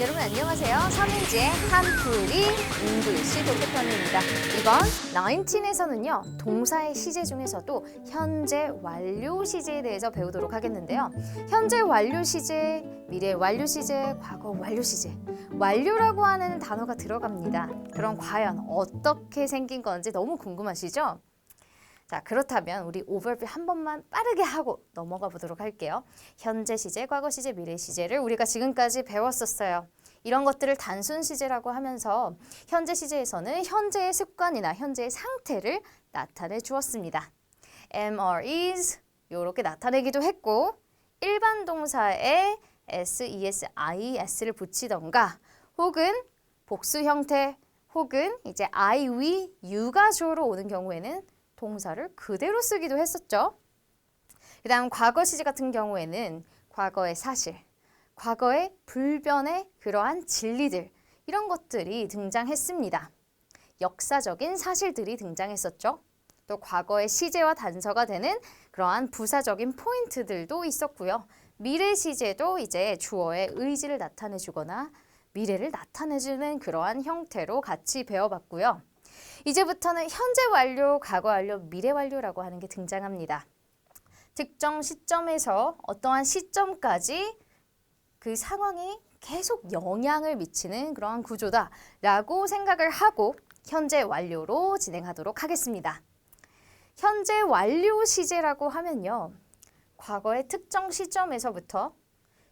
여러분 안녕하세요. 서민지의 한풀이 잉글리시 독해편입니다. 이번 19에서는요. 동사의 시제 중에서도 현재 완료 시제에 대해서 배우도록 하겠는데요. 현재 완료 시제, 미래 완료 시제, 과거 완료 시제. 완료라고 하는 단어가 들어갑니다. 그럼 과연 어떻게 생긴 건지 너무 궁금하시죠? 자, 그렇다면 우리 오버뷰 한 번만 빠르게 하고 넘어가 보도록 할게요. 현재 시제, 과거 시제, 미래 시제를 우리가 지금까지 배웠었어요. 이런 것들을 단순 시제라고 하면서 현재 시제에서는 현재의 습관이나 현재의 상태를 나타내 주었습니다. am, are, is 이렇게 나타내기도 했고 일반 동사에 s, es, i, s를 붙이던가 혹은 복수 형태 혹은 이제 I, we, you가 주어로 오는 경우에는 동사를 그대로 쓰기도 했었죠. 그 다음 과거 시제 같은 경우에는 과거의 사실, 과거의 불변의 그러한 진리들 이런 것들이 등장했습니다. 역사적인 사실들이 등장했었죠. 또 과거의 시제와 단서가 되는 그러한 부사적인 포인트들도 있었고요. 미래 시제도 이제 주어의 의지를 나타내 주거나 미래를 나타내 주는 그러한 형태로 같이 배워봤고요. 이제부터는 현재 완료, 과거 완료, 미래 완료라고 하는 게 등장합니다. 특정 시점에서 어떠한 시점까지 그 상황이 계속 영향을 미치는 그러한 구조다라고 생각을 하고 현재 완료로 진행하도록 하겠습니다. 현재 완료 시제라고 하면요. 과거의 특정 시점에서부터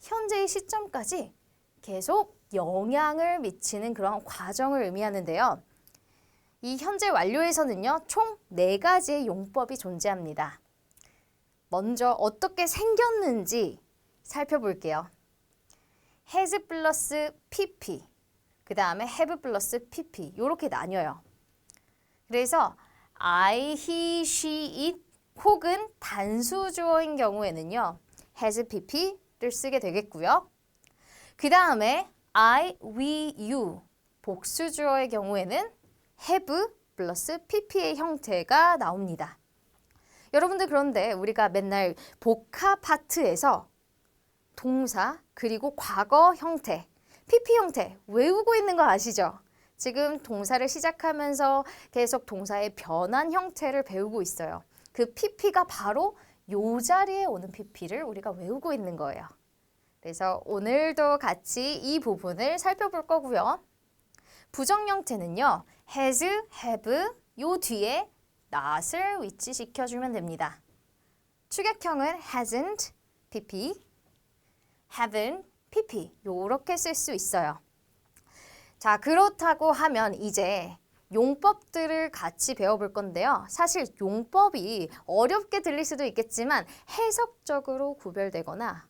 현재의 시점까지 계속 영향을 미치는 그러한 과정을 의미하는데요. 이 현재 완료에서는요, 총 네 가지의 용법이 존재합니다. 먼저 어떻게 생겼는지 살펴볼게요. has 플러스 pp, 그 다음에 have 플러스 pp, 이렇게 나뉘어요. 그래서 I, he, she, it 혹은 단수 주어인 경우에는요, has pp를 쓰게 되겠고요. 그 다음에 I, we, you 복수 주어의 경우에는 have 플러스 pp의 형태가 나옵니다. 여러분들 그런데 우리가 맨날 복합 파트에서 동사 그리고 과거 형태, pp 형태 외우고 있는 거 아시죠? 지금 동사를 시작하면서 계속 동사의 변한 형태를 배우고 있어요. 그 pp가 바로 요 자리에 오는 pp를 우리가 외우고 있는 거예요. 그래서 오늘도 같이 이 부분을 살펴볼 거고요. 부정 형태는요. has, have 요 뒤에 not을 위치시켜 주면 됩니다. 추격형은 hasn't, pp, haven't, pp 요렇게 쓸 수 있어요. 자, 그렇다고 하면 이제 용법들을 같이 배워볼 건데요. 사실 용법이 어렵게 들릴 수도 있겠지만 해석적으로 구별되거나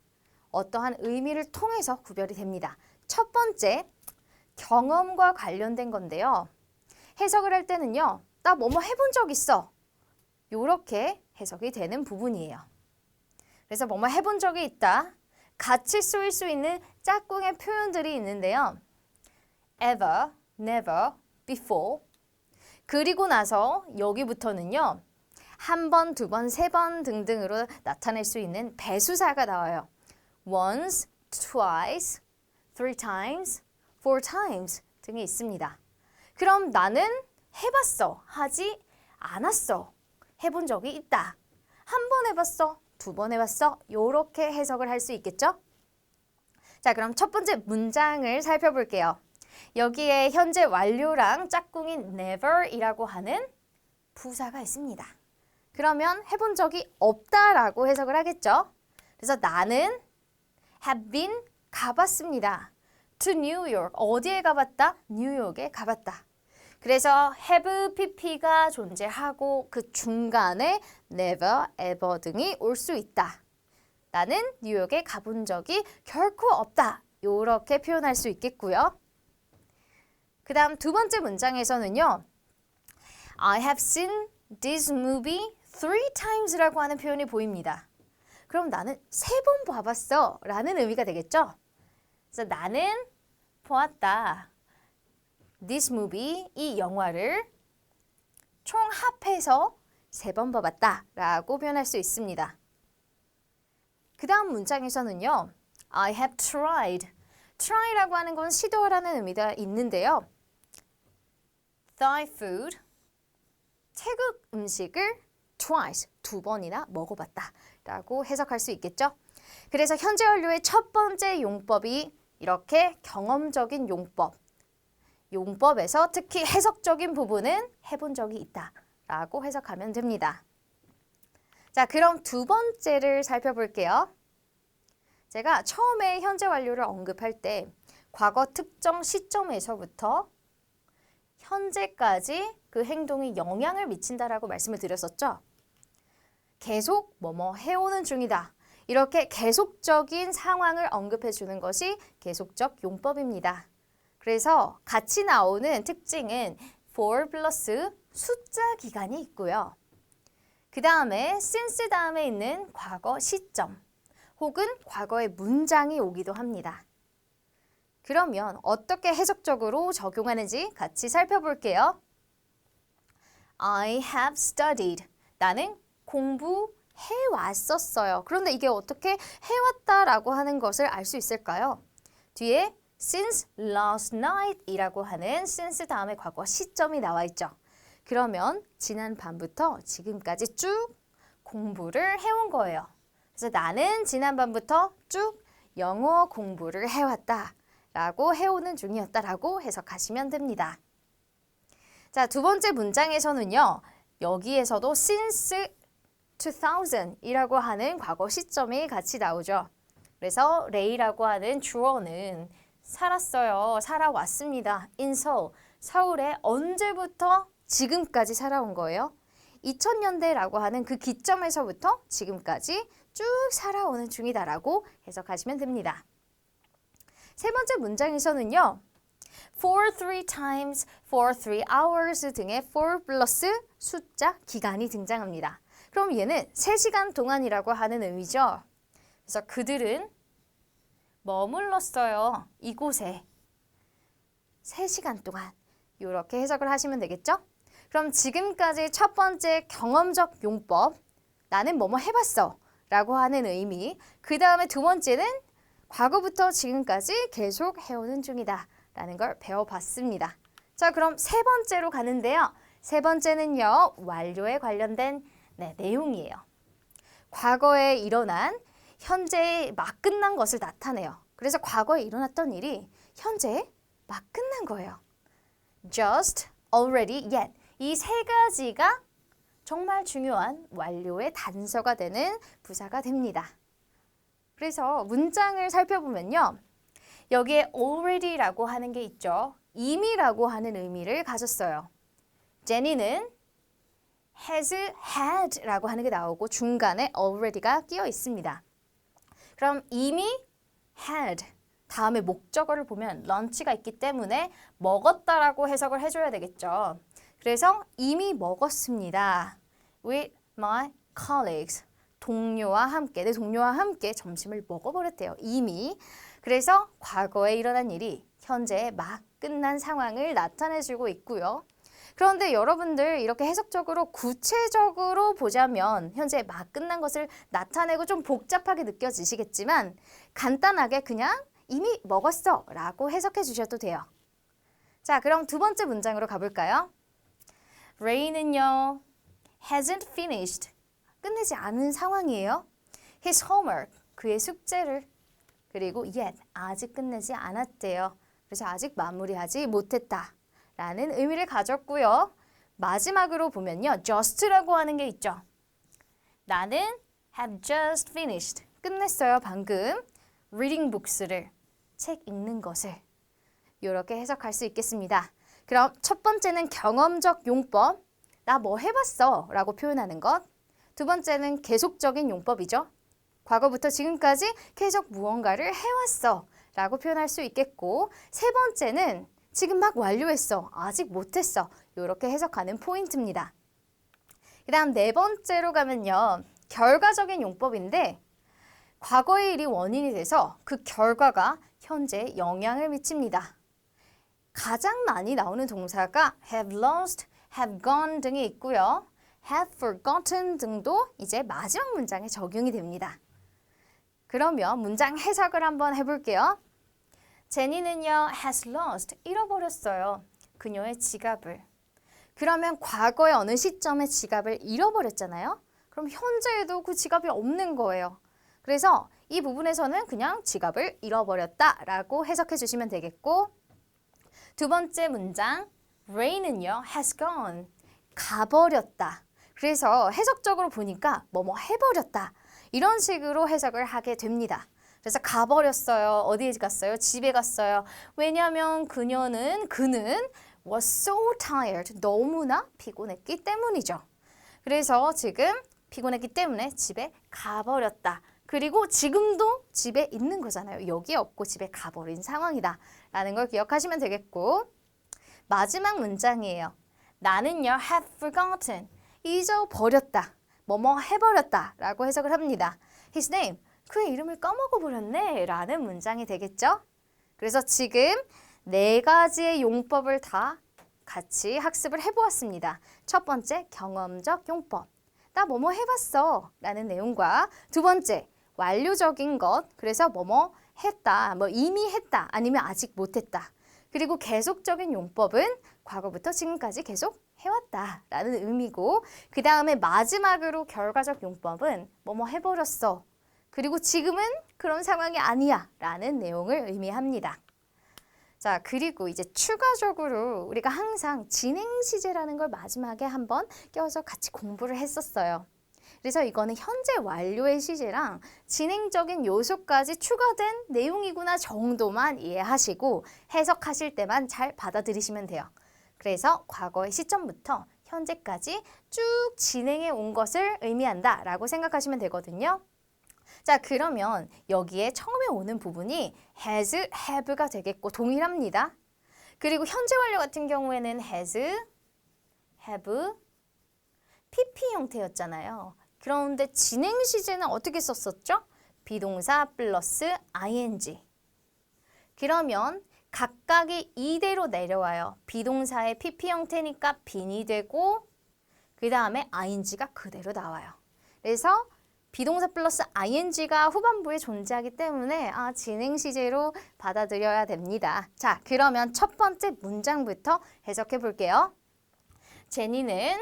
어떠한 의미를 통해서 구별이 됩니다. 첫 번째, 경험과 관련된 건데요. 해석을 할 때는요. 나 뭐뭐 해본 적 있어. 요렇게 해석이 되는 부분이에요. 그래서 뭐뭐 해본 적이 있다. 같이 쓰일 수 있는 짝꿍의 표현들이 있는데요. ever, never, before. 그리고 나서 여기부터는요. 한 번, 두 번, 세 번 등등으로 나타낼 수 있는 배수사가 나와요. once, twice, three times, four times 등이 있습니다. 그럼 나는 해봤어, 하지 않았어, 해본 적이 있다. 한 번 해봤어, 두 번 해봤어. 이렇게 해석을 할 수 있겠죠? 자, 그럼 첫 번째 문장을 살펴볼게요. 여기에 현재 완료랑 짝꿍인 never이라고 하는 부사가 있습니다. 그러면 해본 적이 없다라고 해석을 하겠죠? 그래서 나는 have been 가봤습니다. To New York. 어디에 가봤다? 뉴욕에 가봤다. 그래서 have pp가 존재하고 그 중간에 never, ever 등이 올 수 있다. 나는 뉴욕에 가본 적이 결코 없다. 이렇게 표현할 수 있겠고요. 그 다음 두 번째 문장에서는요. I have seen this movie three times라고 하는 표현이 보입니다. 그럼 나는 세 번 봐봤어 라는 의미가 되겠죠? 그래서 나는 보았다. This movie, 이 영화를 총 합해서 세 번 봐봤다 라고 표현할 수 있습니다. 그 다음 문장에서는요. I have tried try라고 하는 건 시도하라는 의미가 있는데요. Thai food, 태국 음식을 twice, 두 번이나 먹어봤다 라고 해석할 수 있겠죠. 그래서 현재 완료의 첫 번째 용법이 이렇게 경험적인 용법. 용법에서 특히 해석적인 부분은 해본 적이 있다 라고 해석하면 됩니다. 자, 그럼 두 번째를 살펴볼게요. 제가 처음에 현재 완료를 언급할 때 과거 특정 시점에서부터 현재까지 그 행동이 영향을 미친다라고 말씀을 드렸었죠. 계속 뭐뭐 해오는 중이다. 이렇게 계속적인 상황을 언급해 주는 것이 계속적 용법입니다. 그래서 같이 나오는 특징은 for 플러스 숫자 기간이 있고요. 그 다음에 since 다음에 있는 과거 시점 혹은 과거의 문장이 오기도 합니다. 그러면 어떻게 해석적으로 적용하는지 같이 살펴볼게요. I have studied. 나는 공부 해 왔었어요. 그런데 이게 어떻게 해왔다라고 하는 것을 알 수 있을까요? 뒤에 since last night 이라고 하는 since 다음에 과거 시점이 나와 있죠. 그러면 지난 밤부터 지금까지 쭉 공부를 해온 거예요. 그래서 나는 지난 밤부터 쭉 영어 공부를 해왔다. 라고 해오는 중이었다 라고 해석하시면 됩니다. 자, 두 번째 문장에서는요. 여기에서도 since 2000이라고 하는 과거 시점이 같이 나오죠. 그래서 레이라고 하는 주어는 살았어요. 살아왔습니다. in Seoul. 서울에 언제부터 지금까지 살아온 거예요? 2000년대라고 하는 그 기점에서부터 지금까지 쭉 살아오는 중이다라고 해석하시면 됩니다. 세 번째 문장에서는요. for three times, for three hours 등의 for 플러스 숫자 기간이 등장합니다. 그럼 얘는 3시간 동안이라고 하는 의미죠. 그래서 그들은 머물렀어요. 이곳에 3시간 동안 이렇게 해석을 하시면 되겠죠? 그럼 지금까지 첫 번째 경험적 용법 나는 뭐뭐 해봤어 라고 하는 의미 그 다음에 두 번째는 과거부터 지금까지 계속 해오는 중이다 라는 걸 배워봤습니다. 자 그럼 세 번째로 가는데요. 세 번째는요. 완료에 관련된 네, 내용이에요. 과거에 일어난 현재에 막 끝난 것을 나타내요. 그래서 과거에 일어났던 일이 현재에 막 끝난 거예요. just, already, yet. 이 세 가지가 정말 중요한 완료의 단서가 되는 부사가 됩니다. 그래서 문장을 살펴보면요. 여기에 already라고 하는 게 있죠. 이미라고 하는 의미를 가졌어요. 제니는 has had라고 하는 게 나오고 중간에 already가 끼어 있습니다. 그럼 이미 had 다음에 목적어를 보면 lunch가 있기 때문에 먹었다라고 해석을 해줘야 되겠죠. 그래서 이미 먹었습니다. with my colleagues. 동료와 함께, 내 동료와 함께 점심을 먹어버렸대요. 이미. 그래서 과거에 일어난 일이 현재 막 끝난 상황을 나타내주고 있고요. 그런데 여러분들 이렇게 해석적으로 구체적으로 보자면 현재 막 끝난 것을 나타내고 좀 복잡하게 느껴지시겠지만 간단하게 그냥 이미 먹었어 라고 해석해 주셔도 돼요. 자, 그럼 두 번째 문장으로 가볼까요? Ray는요, hasn't finished. 끝내지 않은 상황이에요. His homework, 그의 숙제를. 그리고 yet, 아직 끝내지 않았대요. 그래서 아직 마무리하지 못했다. 라는 의미를 가졌고요. 마지막으로 보면요. just라고 하는 게 있죠. 나는 have just finished. 끝냈어요, 방금. reading books를, 책 읽는 것을. 이렇게 해석할 수 있겠습니다. 그럼 첫 번째는 경험적 용법. 나 뭐 해봤어 라고 표현하는 것. 두 번째는 계속적인 용법이죠. 과거부터 지금까지 계속 무언가를 해왔어 라고 표현할 수 있겠고 세 번째는 지금 막 완료했어. 아직 못했어. 이렇게 해석하는 포인트입니다. 그 다음 네 번째로 가면요. 결과적인 용법인데 과거의 일이 원인이 돼서 그 결과가 현재 영향을 미칩니다. 가장 많이 나오는 동사가 have lost, have gone 등이 있고요. have forgotten 등도 이제 마지막 문장에 적용이 됩니다. 그러면 문장 해석을 한번 해볼게요. 제니는요 has lost 잃어버렸어요. 그녀의 지갑을. 그러면 과거의 어느 시점에 지갑을 잃어버렸잖아요. 그럼 현재에도 그 지갑이 없는 거예요. 그래서 이 부분에서는 그냥 지갑을 잃어버렸다라고 해석해 주시면 되겠고 두 번째 문장 Ray는요 has gone 가버렸다. 그래서 해석적으로 보니까 뭐뭐 해버렸다. 이런 식으로 해석을 하게 됩니다. 그래서 가버렸어요. 어디에 갔어요? 집에 갔어요. 왜냐하면 그녀는 그는 was so tired. 너무나 피곤했기 때문이죠. 그래서 지금 피곤했기 때문에 집에 가버렸다. 그리고 지금도 집에 있는 거잖아요. 여기 없고 집에 가버린 상황이다. 라는 걸 기억하시면 되겠고 마지막 문장이에요. 나는요 have forgotten. 잊어버렸다. 뭐뭐 해버렸다. 라고 해석을 합니다. His name. 그의 이름을 까먹어 버렸네. 라는 문장이 되겠죠? 그래서 지금 네 가지의 용법을 다 같이 학습을 해보았습니다. 첫 번째, 경험적 용법. 나 뭐뭐 해봤어. 라는 내용과 두 번째, 완료적인 것. 그래서 뭐뭐 했다. 뭐 이미 했다. 아니면 아직 못했다. 그리고 계속적인 용법은 과거부터 지금까지 계속 해왔다. 라는 의미고, 그 다음에 마지막으로 결과적 용법은 뭐뭐 해버렸어. 그리고 지금은 그런 상황이 아니야. 라는 내용을 의미합니다. 자, 그리고 이제 추가적으로 우리가 항상 진행 시제라는 걸 마지막에 한번 껴서 같이 공부를 했었어요. 그래서 이거는 현재 완료의 시제랑 진행적인 요소까지 추가된 내용이구나 정도만 이해하시고 해석하실 때만 잘 받아들이시면 돼요. 그래서 과거의 시점부터 현재까지 쭉 진행해 온 것을 의미한다 라고 생각하시면 되거든요. 자, 그러면 여기에 처음에 오는 부분이 has, have가 되겠고 동일합니다. 그리고 현재 완료 같은 경우에는 has, have, pp 형태였잖아요. 그런데 진행 시제는 어떻게 썼었죠? 비동사 플러스 ing. 그러면 각각이 이대로 내려와요. 비동사의 pp 형태니까 빈이 되고 그 다음에 ing가 그대로 나와요. 그래서 비동사 플러스 ing가 후반부에 존재하기 때문에 아, 진행 시제로 받아들여야 됩니다. 자, 그러면 첫 번째 문장부터 해석해 볼게요. 제니는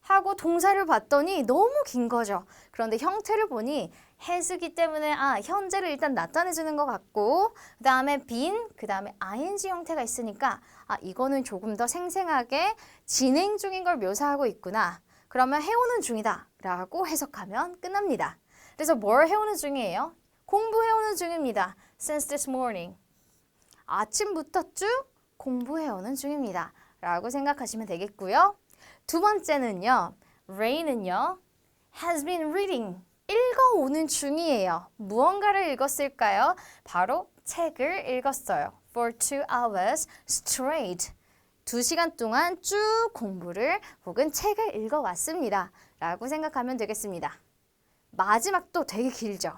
하고 동사를 봤더니 너무 긴 거죠. 그런데 형태를 보니 has기 때문에 아, 현재를 일단 나타내 주는 것 같고 그 다음에 been, 그 다음에 ing 형태가 있으니까 아, 이거는 조금 더 생생하게 진행 중인 걸 묘사하고 있구나. 그러면 해오는 중이다 라고 해석하면 끝납니다. 그래서 뭘 해오는 중이에요? 공부해오는 중입니다. Since this morning. 아침부터 쭉 공부해오는 중입니다. 라고 생각하시면 되겠고요. 두 번째는요. Ray는요. has been reading. 읽어오는 중이에요. 무언가를 읽었을까요? 바로 책을 읽었어요. For two hours straight. 두 시간 동안 쭉 공부를 혹은 책을 읽어왔습니다. 라고 생각하면 되겠습니다. 마지막도 되게 길죠.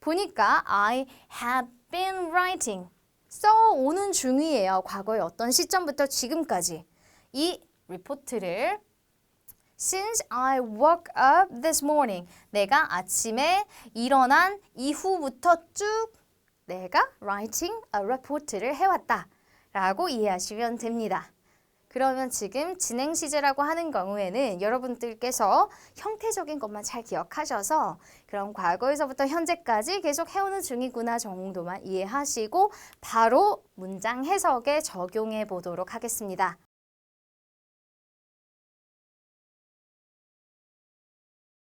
보니까 I have been writing. 써오는 중이에요. 과거의 어떤 시점부터 지금까지. 이 리포트를 Since I woke up this morning. 내가 아침에 일어난 이후부터 쭉 내가 writing a report를 해왔다. 라고 이해하시면 됩니다. 그러면 지금 진행 시제라고 하는 경우에는 여러분들께서 형태적인 것만 잘 기억하셔서 그럼 과거에서부터 현재까지 계속 해오는 중이구나 정도만 이해하시고 바로 문장 해석에 적용해 보도록 하겠습니다.